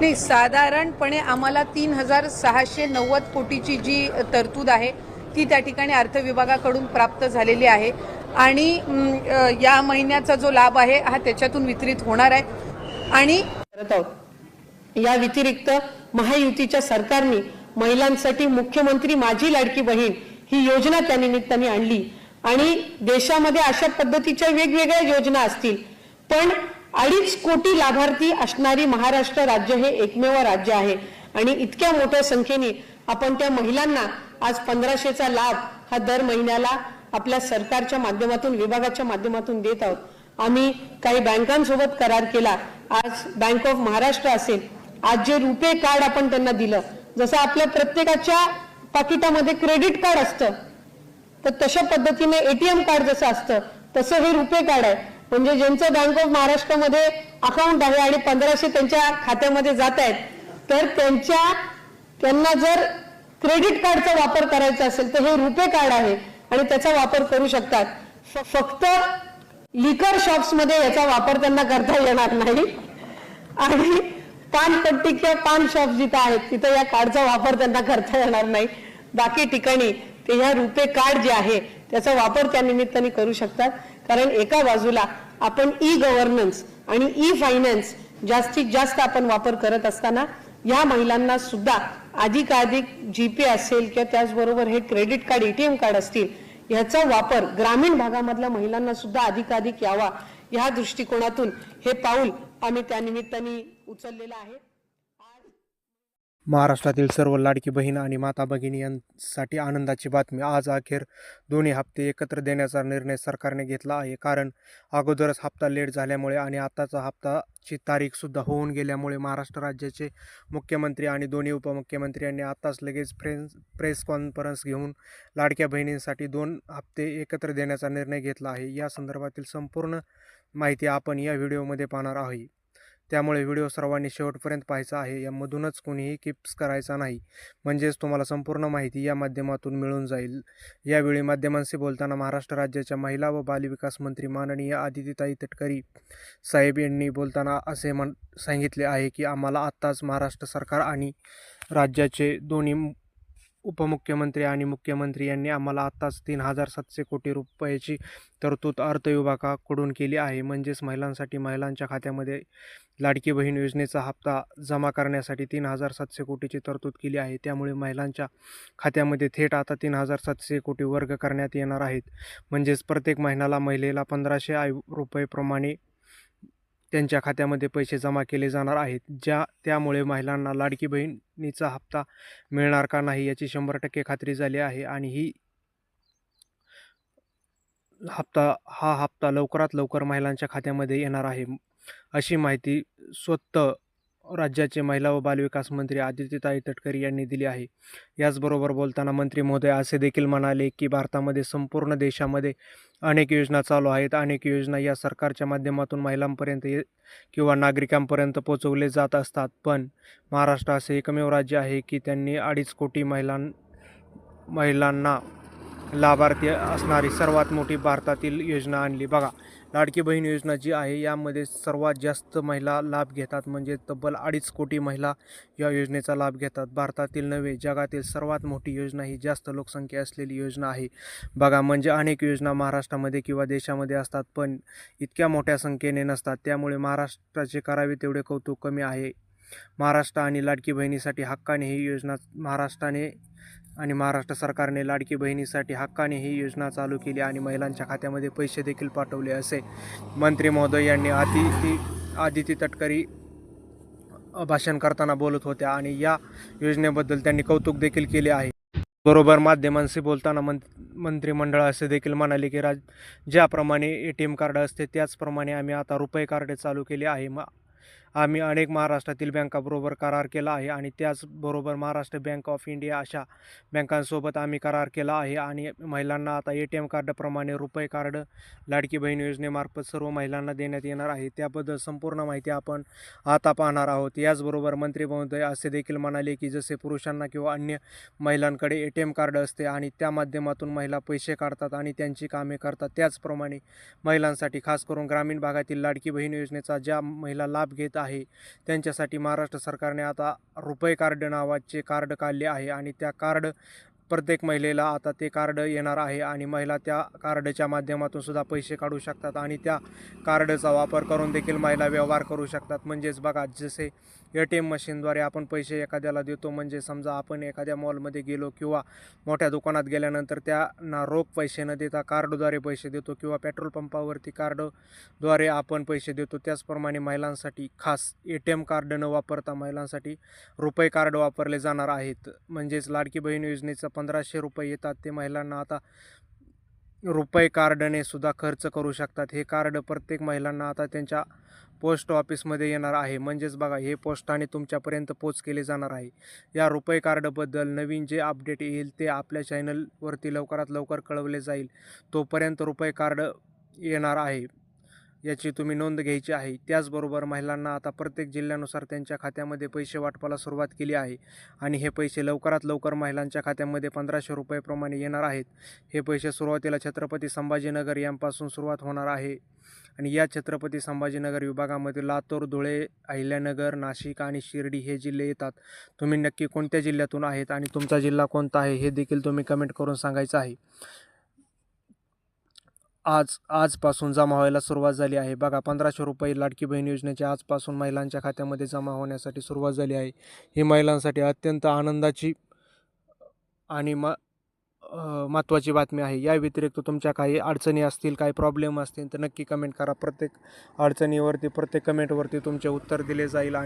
नाही साधारणपणे आम्हाला तीन हजार सहाशे नव्वद कोटीची जी तरतूद आहे ती त्या ठिकाणी अर्थ विभागाकडून प्राप्त झालेली आहे. आणि या महिन्याचा जो लाभ आहे हा त्याच्यातून वितरित होणार आहे. आणि या व्यतिरिक्त महायुतीच्या सरकारने महिलांसाठी मुख्यमंत्री माझी लाडकी बहीण ही योजना त्या निमित्ताने आणली. आणि देशामध्ये अशा पद्धतीच्या वेगवेगळ्या योजना असतील. पण अडीच कोटी लाभार्थी असणारी महाराष्ट्र राज्य हे एकमेव राज्य आहे. आणि इतक्या मोठ्या संख्येने आपण त्या महिलांना आज पंधराशेचा लाभ हा दर महिन्याला आपल्या सरकारच्या माध्यमातून विभागाच्या माध्यमातून देत आहोत. आम्ही काही बँकांसोबत करार केला. आज बँक ऑफ महाराष्ट्र असेल. आज जे रुपे कार्ड आपण त्यांना दिलं जसं आपल्या प्रत्येकाच्या पाकिटामध्ये क्रेडिट कार्ड असतं तर तशा पद्धतीने एटीएम कार्ड जसं असतं तसं हे रुपे कार्ड आहे. म्हणजे ज्यांचं बँक ऑफ महाराष्ट्रामध्ये अकाउंट आहे आणि पंधराशे त्यांच्या खात्यामध्ये जात आहेत तर त्यांच्या त्यांना जर क्रेडिट कार्डचा वापर करायचा असेल तर हे रुपे कार्ड आहे आणि त्याचा वापर करू शकतात. फक्त लिकर शॉप्समध्ये याचा वापर त्यांना करता येणार नाही. आणि पानपट्टी किंवा पान शॉप जिथं आहेत तिथं या कार्डचा वापर त्यांना करता येणार नाही. बाकी ठिकाणी ते ह्या रुपे कार्ड जे आहे त्याचा वापर त्या निमित्ताने करू शकतात. कारण एका बाजूला आपण ई गव्हर्नन्स आणि ई फायनान्स जास्तीत जास्त आपण वापर करत असताना या महिलांना सुद्धा अधिकाधिक जीपे असेल किंवा त्याचबरोबर हे क्रेडिट कार्ड एटीएम कार्ड असतील याचा वापर ग्रामीण भागामधल्या महिलांना सुद्धा अधिकाधिक यावा या दृष्टिकोनातून हे पाऊल आम्ही त्या निमित्ताने उचललेलं आहे. महाराष्ट्रातील सर्व लाडकी बहीण आणि माता भगिनी यांसाठी आनंदाची बातमी. आज अखेर दोन्ही हप्ते एकत्र देण्याचा निर्णय सरकारने घेतला आहे. कारण अगोदरच हप्ता लेट झाल्यामुळे आणि आताचा हप्ताची तारीखसुद्धा होऊन गेल्यामुळे महाराष्ट्र राज्याचे मुख्यमंत्री आणि दोन्ही उपमुख्यमंत्री यांनी आताच लगेच फ्रेन्स प्रेस कॉन्फरन्स घेऊन लाडक्या बहिणींसाठी दोन हप्ते एकत्र देण्याचा निर्णय घेतला आहे. या संदर्भातील संपूर्ण माहिती आपण या व्हिडिओमध्ये पाहणार आहोत त्यामुळे व्हिडिओ सर्वांनी शेवटपर्यंत पाहायचा आहे. यामधूनच कोणीही किप्स करायचा नाही. म्हणजेच तुम्हाला संपूर्ण माहिती या माध्यमातून मिळून जाईल. यावेळी माध्यमांशी बोलताना महाराष्ट्र राज्याच्या महिला व बालविकास मंत्री माननीय आदितीताई तटकरी साहेब यांनी बोलताना असे म्हण सांगितले आहे की आम्हाला आत्ताच महाराष्ट्र सरकार आणि राज्याचे दोन्ही उपमुख्यमंत्री आणि मुख्यमंत्री यांनी आम्हाला आत्ताच तीन हजार सातशे कोटी रुपयाची तरतूद अर्थ विभागाकडून केली आहे. म्हणजेच महिलांसाठी महिलांच्या खात्यामध्ये लाडकी बहीण योजनेचा हप्ता जमा करण्यासाठी तीन हजार सातशे कोटीची तरतूद केली आहे. त्यामुळे महिलांच्या खात्यामध्ये थेट आता तीन हजार सातशे कोटी वर्ग करण्यात येणार आहेत. म्हणजेच प्रत्येक महिन्याला महिलेला पंधराशे आय रुपयेप्रमाणे त्यांच्या खात्यामध्ये पैसे जमा केले जाणार आहेत ज्या त्यामुळे महिलांना लाडकी बहिणीचा हप्ता मिळणार का नाही याची शंभर टक्के खात्री झाली आहे आणि ही हप्ता हा हप्ता लवकरात लवकर महिलांच्या खात्यामध्ये येणार आहे अशी माहिती स्वतः राज्याचे महिला व बालविकास मंत्री आदित्यताई तटकरी यांनी दिली आहे. याचबरोबर बोलताना मंत्री महोदय असे देखील म्हणाले की भारतामध्ये संपूर्ण देशामध्ये अनेक योजना चालू आहेत. अनेक योजना या सरकारच्या माध्यमातून महिलांपर्यंत ये किंवा नागरिकांपर्यंत पोचवले जात असतात. पण महाराष्ट्र असे एकमेव राज्य आहे की त्यांनी अडीच कोटी महिलां महिलांना लाभार्थी असणारी सर्वात मोठी भारतातील योजना आणली. बघा लाडकी बहीण योजना जी आहे यामध्ये सर्वात जास्त महिला लाभ घेतात म्हणजे तब्बल अडीच कोटी महिला या योजनेचा लाभ घेतात. भारतातील नव्हे जगातील सर्वात मोठी योजना ही जास्त लोकसंख्या असलेली योजना आहे. बघा म्हणजे अनेक योजना महाराष्ट्रामध्ये किंवा देशामध्ये असतात पण इतक्या मोठ्या संख्येने नसतात. त्यामुळे महाराष्ट्राचे करावे तेवढे कौतुक कमी आहे. महाराष्ट्र आणि लाडकी बहिणीसाठी हक्काने ही योजना महाराष्ट्राने आणि महाराष्ट्र सरकारने लाडकी बहिणीसाठी हक्काने ही योजना चालू केली आणि महिलांच्या खात्यामध्ये पैसे देखील पाठवले असे. मंत्री महोदय यांनी आदिती आदिती तटकरी भाषण करताना बोलत होत्या आणि या योजनेबद्दल त्यांनी कौतुक देखील केले आहे. बरोबर माध्यमांशी बोलताना मं मंत्रिमंडळ असे देखील म्हणाले की राज ज्याप्रमाणे ए टी एम कार्ड असते त्याचप्रमाणे आम्ही आता रुपये कार्ड चालू केले आहे. मग आम्ही अनेक महाराष्ट्रातील बँकाबरोबर करार केला आहे आणि त्याचबरोबर महाराष्ट्र बँक ऑफ इंडिया अशा बँकांसोबत आम्ही करार केला आहे. आणि महिलांना आता ए टी एम कार्डप्रमाणे रुपये कार्ड लाडकी बहीण योजनेमार्फत सर्व महिलांना देण्यात येणार आहे. त्याबद्दल संपूर्ण माहिती आपण आता पाहणार आहोत. याचबरोबर मंत्री महोदय असे देखील म्हणाले की जसे पुरुषांना किंवा अन्य महिलांकडे ए टी एम कार्ड असते आणि त्या माध्यमातून महिला पैसे काढतात आणि त्यांची कामे करतात त्याचप्रमाणे महिलांसाठी खास करून ग्रामीण भागातील लाडकी बहीण योजनेचा ज्या महिला लाभ घेत आहेत आहे. त्यांच्यासाठी महाराष्ट्र सरकारने आता रुपये कार्ड नावाचे कार्ड काढले आहे आणि त्या कार्ड प्रत्येक महिलेला आता ते कार्ड येणार आहे आणि महिला त्या कार्डच्या माध्यमातून सुद्धा पैसे काढू शकतात आणि त्या कार्डचा वापर करून देखील महिला व्यवहार करू शकतात. म्हणजेच बघा जसे ए टी एम मशीनद्वारे आपण पैसे एखाद्याला देतो. म्हणजे समजा आपण एखाद्या मॉलमध्ये गेलो किंवा मोठ्या दुकानात गेल्यानंतर त्यांना रोख पैसे न देता कार्डद्वारे पैसे देतो किंवा पेट्रोल पंपावरती कार्डद्वारे आपण पैसे देतो. त्याचप्रमाणे महिलांसाठी खास ए टी एम कार्ड न वापरता महिलांसाठी रुपये कार्ड वापरले जाणार आहेत. म्हणजेच लाडकी बहीण योजनेचं पंधराशे रुपये येतात. ते महिलांना आता रुपये कार्डने सुद्धा खर्च करू शकतात. हे कार्ड प्रत्येक महिलांना आता त्यांच्या पोस्ट ऑफिसमध्ये येणार आहे. म्हणजेच बघा हे पोस्टाने तुमच्यापर्यंत पोच केले जाणार आहे. या रुपये कार्डबद्दल नवीन जे अपडेट येईल ते आपल्या चॅनलवरती लवकरात लवकर कळवले जाईल. तोपर्यंत रुपये कार्ड येणार आहे. याची तुम्ही नोंद घ्यायची आहे. त्याचबरोबर महिलांना आता प्रत्येक जिल्ह्यानुसार त्यांच्या खात्यामध्ये पैसे वाटपाला सुरुवात केली आहे आणि हे पैसे लवकरात लवकर महिलांच्या खात्यामध्ये पंधराशे रुपयेप्रमाणे येणार आहेत. हे पैसे सुरुवातीला छत्रपती संभाजीनगर यांपासून सुरुवात होणार आहे आणि या छत्रपती संभाजीनगर विभागामध्ये लातूर धुळे अहिल्यानगर नाशिक आणि शिर्डी हे जिल्हे येतात. तुम्ही नक्की कोणत्या जिल्ह्यातून आहेत आणि तुमचा जिल्हा कोणता आहे हे देखील तुम्ही कमेंट करून सांगायचं आहे. आज आजपासून जमा व्हायला सुरुवात झाली आहे. बघा पंधराशे रुपये लाडकी बहीण योजनेची आजपासून महिलांच्या खात्यामध्ये जमा होण्यासाठी सुरुवात झाली आहे. ही महिलांसाठी अत्यंत आनंदाची आणि म महत्त्वाची बातमी आहे. या व्यतिरिक्त तुमच्या काही अडचणी असतील काही प्रॉब्लेम असतील तर नक्की कमेंट करा. प्रत्येक अडचणीवरती प्रत्येक कमेंटवरती तुमचे उत्तर दिले जाईल